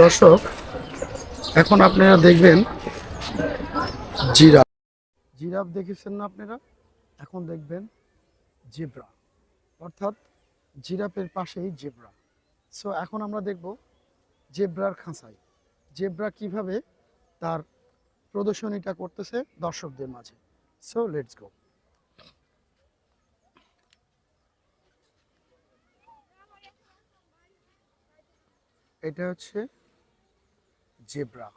দর্শক, এখন আপনারা দেখবেন জিরাফ। জিরাফ দেখেছেন না আপনারা? এখন দেখবেন জেব্রা। অর্থাৎ জিরাফের পাশেই জেব্রা। সো এখন আমরা দেখব জেব্রার খাঁচাই জেব্রা কীভাবে তার প্রদর্শনীটা করতেছে দর্শকদের মাঝে। সো লেটস গো এটা হচ্ছে জেব্রা।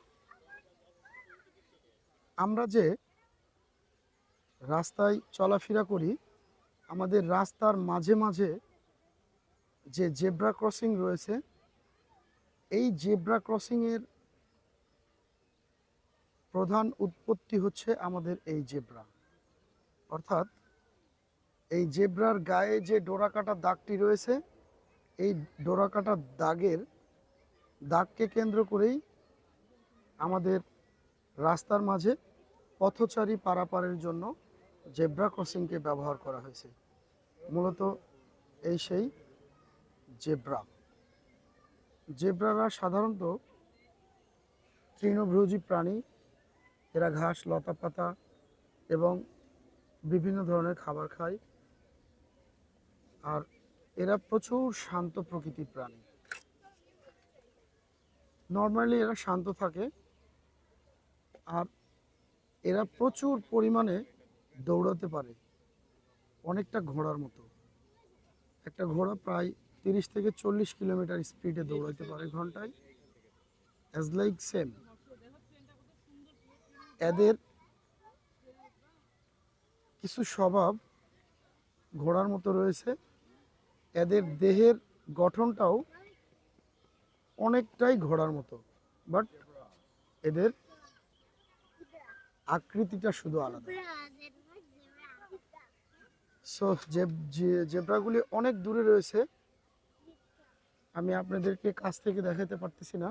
আমরা যে রাস্তায় চলাফেরা করি, আমাদের রাস্তার মাঝে মাঝে যে জেব্রা ক্রসিং রয়েছে, এই জেব্রা ক্রসিংয়ের প্রধান উৎপত্তি হচ্ছে আমাদের এই জেব্রা। অর্থাৎ এই জেব্রার গায়ে যে ডোরাকাটা দাগটি রয়েছে, এই ডোরাকাটা দাগের দাগকে কেন্দ্র করেই আমাদের রাস্তার মাঝে পথচারী পারাপারের জন্য জেব্রা ক্রসিংকে ব্যবহার করা হয়েছে। মূলত এই সেই জেব্রা। জেব্রারা সাধারণত তৃণভোজী প্রাণী, এরা ঘাস, লতা পাতা এবং বিভিন্ন ধরনের খাবার খায়। আর এরা প্রচুর শান্ত প্রকৃতির প্রাণী। নর্মালি এরা শান্ত থাকে আর এরা প্রচুর পরিমাণে দৌড়াতে পারে। অনেকটা ঘোড়ার মতো। একটা ঘোড়া প্রায় তিরিশ থেকে চল্লিশ কিলোমিটার স্পিডে দৌড়াতে পারে ঘন্টায়। অ্যাজ লাইক সেম এদের কিছু স্বভাব ঘোড়ার মতো রয়েছে। এদের দেহের গঠনটাও অনেকটাই ঘোড়ার মতো। বাট এদের আকৃতিটা শুধু আলাদা। সো জেব্রাগুলি অনেক দূরে রয়েছে। আমি আপনাদেরকে কাছ থেকে দেখাতে পারতেছি না।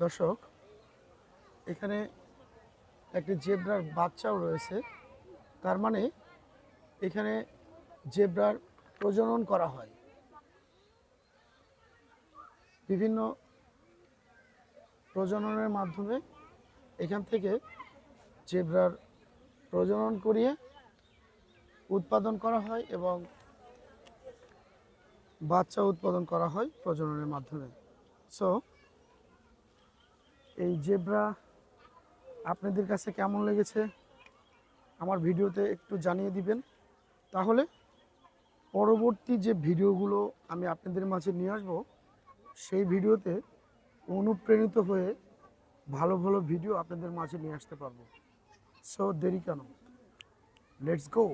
দর্শক, এখানে একটি জেব্রার বাচ্চাও রয়েছে। তার মানে এখানে জেব্রার প্রজনন করা হয়। বিভিন্ন প্রজননের মাধ্যমে এখান থেকে জেব্রার প্রজনন করিয়ে উৎপাদন করা হয় এবং বাচ্চা উৎপাদন করা হয় প্রজননের মাধ্যমে। সো এই জেব্রা আপনাদের কাছে কেমন লেগেছে আমার ভিডিওতে একটু জানিয়ে দিবেন? তাহলে পরবর্তী যে ভিডিওগুলো আমি আপনাদের মাঝে নিয়ে আসব, সেই ভিডিওতে অনুপ্রাণিত হয়ে ভালো ভালো ভিডিও আপনাদের মাঝে নিয়ে আসতে পারব। সো দেরি কেন? Let's go